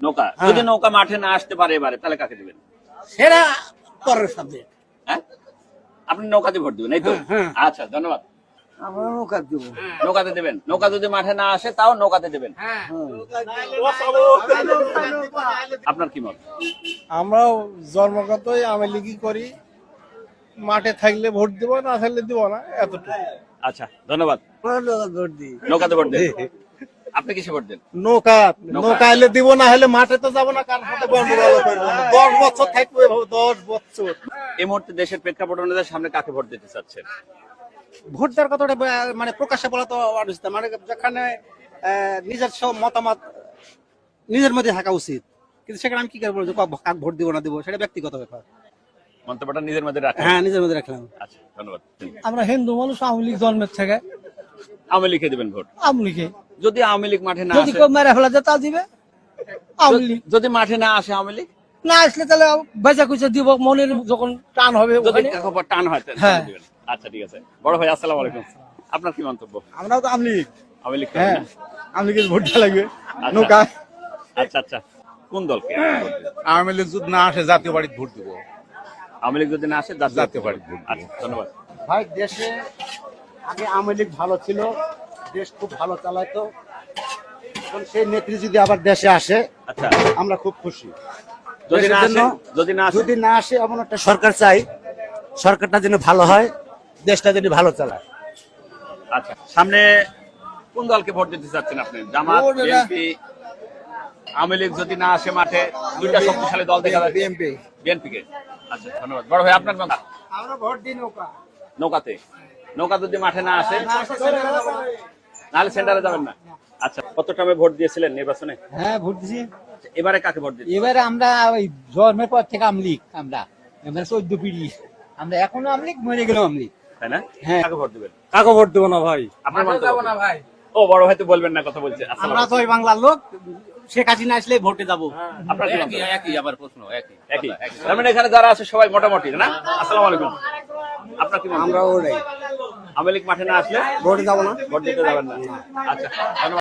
নৌকা। হ্যাঁ। যদি নৌকা মাঠে না আসতে পারে এবারে তাহলে কাকে দিবেন? সেটা পরের সাবজেক্ট হ্যাঁ? আপনি নৌকাতে ভোট দিবেন এই তো? হ্যাঁ, আচ্ছা ধন্যবাদ। আমরা নৌকা দেবো। নৌকাতে দেবেন। নৌকা যদি মাঠে না আসে তাও নৌকাতে দেবেন। আপনার কি মত? আমরাও জন্মগতই আমি লিগি করি মাঠে থাকলে ভোট দিব না থাকলে দিব না এতটুকু। আচ্ছা ধন্যবাদ। ভোট দিই। নৌকাতে ভোট দেন আপনি কিসে ভোট দেন? নৌকা নৌকা। এলে দিব না হলে মাঠে তো যাব না কার সাথে গন্ডগোল করব না। দশ বছর থাকবে ভাবো, দশ বছর। এই মুহূর্তে দেশের প্রেক্ষাপট অনুযায়ী সামনে কাকে ভোট দিতে চাচ্ছেন? ভোট দেওয়ার কথাটা মানে প্রকাশ্যে বলা তো অনুচিত মানে যেখানে নিজের সব মতামত নিজের মধ্যে থাকা উচিত। কিন্তু সেখানে আমি কি করে বলব কাক ভোট দিব না দিব সেটা ব্যক্তিগত ব্যাপার। মন্তব্যটা নিজের মধ্যে রাখেন। হ্যাঁ নিজের মধ্যে রাখলাম। আচ্ছা ধন্যবাদ। আমরা হিন্দু মানুষ আওয়ামী লীগ জন্মের থেকে। আওয়ামী লীগে দেবেন ভোট। আওয়ামী লীগে। যদি আওয়ামী লীগ মাঠে না যদি কেউ মেরে ফেলা যায় তা দিবে? আওয়ামী লীগ। যদি মাঠে না আসে আওয়ামী লীগ? না আসলে তাহলে বেচা কুচা দিব মনের যখন টান হবে যদি টান হয় তাহলে হ্যাঁ। আচ্ছা ঠিক আছে। বড় ভাই আসসালামু আলাইকুম। আপনার কি মন্তব্য? আমরাও তো আওয়ামী লীগ। হ্যাঁ। করেন না? আমলিগের ভোট দেওয়া লাগবে। আচ্ছা। নৌকা। আচ্ছা আচ্ছা। কোন দলকে? আওয়ামী লীগ যদি না আসে জাতীয় বাড়িতে ভোট দিব। আওয়ামী লীগ যদি না আসে জাতীয় পার্টি ভোট আচ্ছা ধন্যবাদ। ভাই দেশে আগে আওয়ামী লীগ ভালো ছিল দেশ খুব ভালো চালাইতো এখন সেই নেত্রী যদি আবার দেশে আসে আচ্ছা। আমরা খুব খুশি। যদি না আসে যদি না যদি না আসে এমন একটা সরকার চাই সরকারটা যেন ভালো হয় দেশটা যেন ভালো চালায়। আচ্ছা সামনে কোন দলকে ভোট দিতে চাচ্ছেন আপনি? জামাত বিএনপি আওয়ামী লীগ যদি না আসে মাঠে দুইটা শক্তিশালী দল দেখা যাচ্ছে বিএনপি। বিএনপি কে আচ্ছা ধন্যবাদ। বড় ভাই আপনার কথা আমরা ভোট দিই নৌকা। নৌকাতে। নৌকা যদি মাঠে না আসে? নাহলে সেন্টারে যাবেন না। আচ্ছা কত টাইমে ভোট দিয়েছিলেন নির্বাচনে? হ্যাঁ ভোট দিছি এবারে কাকে ভোট দিচ্ছেন এবারে আমরা ওই জন্মের পর থেকে আমলিক আমরা। আমরা চোদ্দ পিড়ি। আমরা এখনও আমলিক মরে গেলাম আমলিক। তাই না? হ্যাঁ। কাকে ভোট দিবেন? কাকে ভোট দেবো না ভাই? আপনার মন্তব্য কি? ও বড় ভাই তো বলবেন না কথা বলছে। আমরা তো ওই বাংলার লোক। শেখ হাসিনা আসলে ভোটে যাব। আলাইকুম। আপনার কি একই আবার প্রশ্ন একই। একই। তার মানে এখানে যারা আছে সবাই মোটামুটি না? আসসালামু আলাইকুম। আপনার কি? আমরা ওটাই আওয়ামী লীগ মাঠে না আসলে? ভোট যাব না। ভোট দিতে যাবেন না। আচ্ছা ধন্যবাদ।